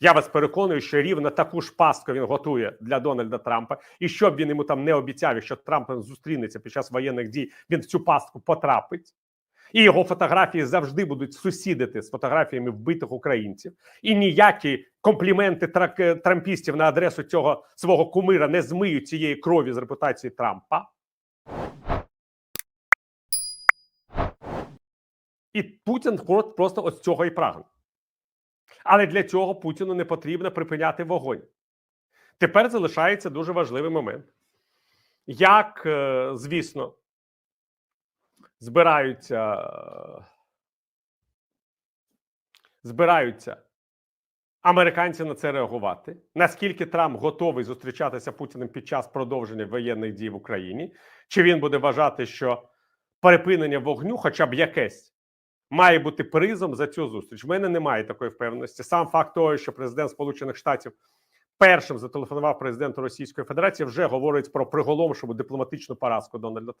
Я вас переконую, що рівно таку ж пастку він готує для Дональда Трампа, і що б він йому там не обіцяв, якщо Трамп зустрінеться під час воєнних дій, він в цю пастку потрапить. І його фотографії завжди будуть сусідити з фотографіями вбитих українців, і ніякі компліменти трампістів на адресу цього свого кумира не змиють цієї крові з репутації Трампа. І Путін просто ось цього і прагне. Але для цього Путіну не потрібно припиняти вогонь. Тепер залишається дуже важливий момент. Як, е, звісно, збираються, збираються американці на це реагувати? Наскільки Трамп готовий зустрічатися Путіним під час продовження воєнних дій в Україні? Чи він буде вважати, що припинення вогню, хоча б якесь, має бути призом за цю зустріч? В мене немає такої впевненості. Сам факт того, що президент Сполучених Штатів першим зателефонував президенту Російської Федерації, вже говорить про приголомшову дипломатичну поразку Дональда Трампа.